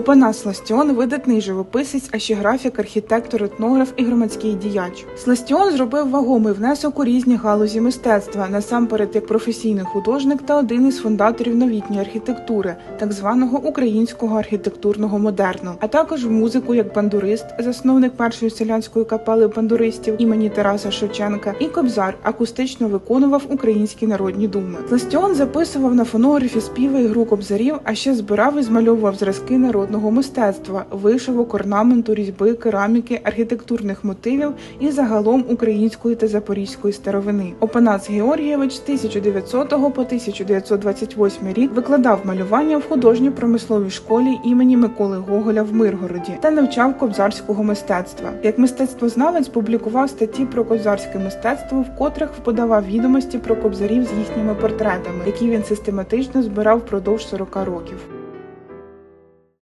Опанас Сластіон – видатний живописець, а ще графік, архітектор, етнограф і громадський діяч. Сластіон зробив вагомий внесок у різні галузі мистецтва, насамперед як професійний художник та один із фундаторів новітньої архітектури, так званого українського архітектурного модерну, а також в музику як бандурист, засновник першої селянської капели бандуристів імені Тараса Шевченка, і кобзар акустично виконував українські народні думи. Сластіон записував на фонографі співи і гру кобзарів, а ще збирав і змальовував зразки народного мистецтва, вишивок, орнаменту, різьби, кераміки, архітектурних мотивів і загалом української та запорізької старовини. Опанас Георгійович з 1900 по 1928 рік викладав малювання в художньо-промисловій школі імені Миколи Гоголя в Миргороді та навчав кобзарського мистецтва. Як мистецтвознавець публікував статті про кобзарське мистецтво, в котрих подавав відомості про кобзарів з їхніми портретами, які він систематично збирав впродовж 40 років.